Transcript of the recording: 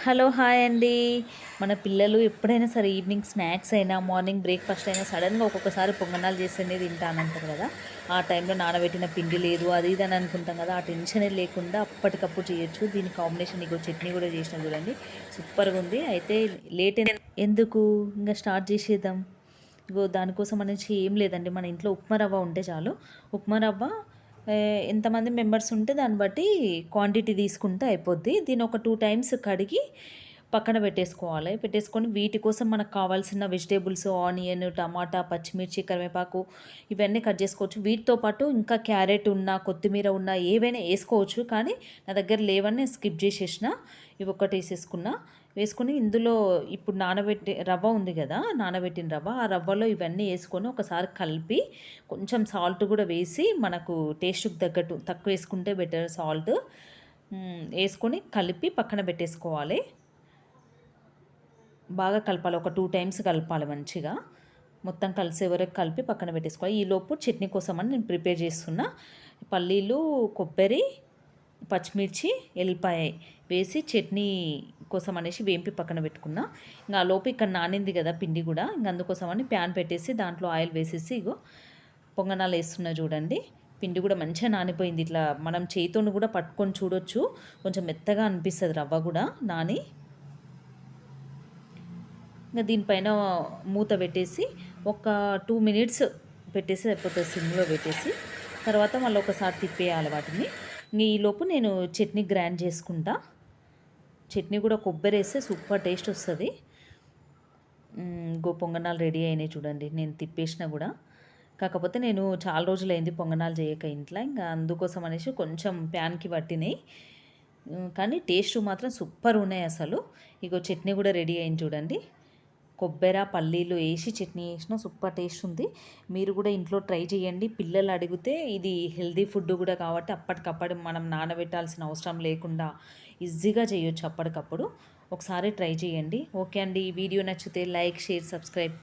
Hello hi అండి. మన పిల్లలు ఎప్పుడైనా సరే ఈవినింగ్ స్నాక్స్ అయినా మార్నింగ్ బ్రేక్ఫాస్ట్ అయినా సడన్గా ఒక్కొక్కసారి పొంగనాలు చేస్తేనే తింటానంటారు కదా. ఆ టైంలో నానబెట్టిన పిండి లేదు అది ఇది అని అనుకుంటాం కదా. ఆ టెన్షన్ లేకుండా అప్పటికప్పుడు చేయొచ్చు. దీని కాంబినేషన్ నీకు చట్నీ కూడా చేసిన చూడండి. సూపర్గా ఉంది. అయితే లేట్ ఎందుకు? ఇంకా స్టార్ట్ చేసేద్దాం. ఇగో దానికోసం అనేసి ఏం లేదండి. మన ఇంట్లో ఉప్మా రవ్వ ఉంటే చాలు. ఉప్మా రవ్వ ఎంతమంది మెంబర్స్ ఉంటే దాన్ని బట్టి క్వాంటిటీ తీసుకుంటే అయిపోద్ది. దీని ఒక టూ టైమ్స్ కడిగి పక్కన పెట్టేసుకోవాలి. పెట్టేసుకొని వీటి కోసం మనకు కావాల్సిన వెజిటేబుల్స్ ఆనియన్ టమాటా పచ్చిమిర్చి కరివేపాకు ఇవన్నీ కట్ చేసుకోవచ్చు. వీటితో పాటు ఇంకా క్యారెట్ ఉన్న కొత్తిమీర ఉన్న ఏవైనా వేసుకోవచ్చు. కానీ నా దగ్గర లేవని స్కిప్ చేసేసిన. ఇవి ఒక్కటి వేసేసుకున్నా. వేసుకొని ఇందులో ఇప్పుడు నానబెట్టి రవ్వ ఉంది కదా నానబెట్టిన రవ్వ ఆ రవ్వలో ఇవన్నీ వేసుకొని ఒకసారి కలిపి కొంచెం సాల్ట్ కూడా వేసి మనకు టేస్ట్కి తగ్గట్టు తక్కువ వేసుకుంటే బెటర్ సాల్ట్. వేసుకొని కలిపి పక్కన పెట్టేసుకోవాలి. బాగా కలపాలి ఒక టూ టైమ్స్ కలపాలి మంచిగా. మొత్తం కలిసే వరకు కలిపి పక్కన పెట్టేసుకోవాలి. ఈలోపు చట్నీ కోసం అని నేను ప్రిపేర్ చేస్తున్నా. పల్లీలు కొబ్బరి పచ్చిమిర్చి ఎల్లిపాయ వేసి చట్నీ కోసం అనేసి వేంపి పక్కన పెట్టుకున్నా. ఇంకా ఆ లోపు ఇక్కడ నానింది కదా పిండి కూడా ఇంకా అందుకోసం అని ప్యాన్ పెట్టేసి దాంట్లో ఆయిల్ వేసేసి ఇగో పొంగనాలు వేస్తున్నా చూడండి. పిండి కూడా మంచిగా నానిపోయింది. ఇట్లా మనం చేతితో కూడా పట్టుకొని చూడొచ్చు. కొంచెం మెత్తగా అనిపిస్తుంది రవ్వ కూడా నాని. ఇంకా దీనిపైన మూత పెట్టేసి ఒక టూ మినిట్స్ పెట్టేసి లేకపోతే సిమ్లో పెట్టేసి. తర్వాత మళ్ళీ ఒకసారి తిప్పేయాలి వాటిని. ఇంక ఈలోపు నేను చట్నీ గ్రైండ్ చేసుకుంటా. చట్నీ కూడా కొబ్బరి వేస్తే సూపర్ టేస్ట్ వస్తుంది. ఇంకో పొంగనాలు రెడీ అయినాయి చూడండి. నేను తిప్పేసిన కూడా. కాకపోతే నేను చాలా రోజులు అయింది పొంగనాలు చేయక ఇంట్లో. ఇంకా అందుకోసం అనేసి కొంచెం ప్యాన్కి పట్టినాయి. కానీ టేస్ట్ మాత్రం సూపర్ ఉన్నాయి అసలు. ఇగో చట్నీ కూడా రెడీ అయింది చూడండి. కొబ్బరి పల్లీలు వేసి చట్నీ వేసిన సూపర్ టేస్ట్ ఉంది. మీరు కూడా ఇంట్లో ట్రై చేయండి. పిల్లలు అడిగితే ఇది హెల్దీ ఫుడ్ కూడా కాబట్టి అప్పటికప్పుడు మనం నానబెట్టాల్సిన అవసరం లేకుండా ఈజీగా చేయొచ్చు అప్పటికప్పుడు. ఒకసారి ట్రై చేయండి. ఓకే అండి. ఈ వీడియో నచ్చితే లైక్ షేర్ సబ్స్క్రైబ్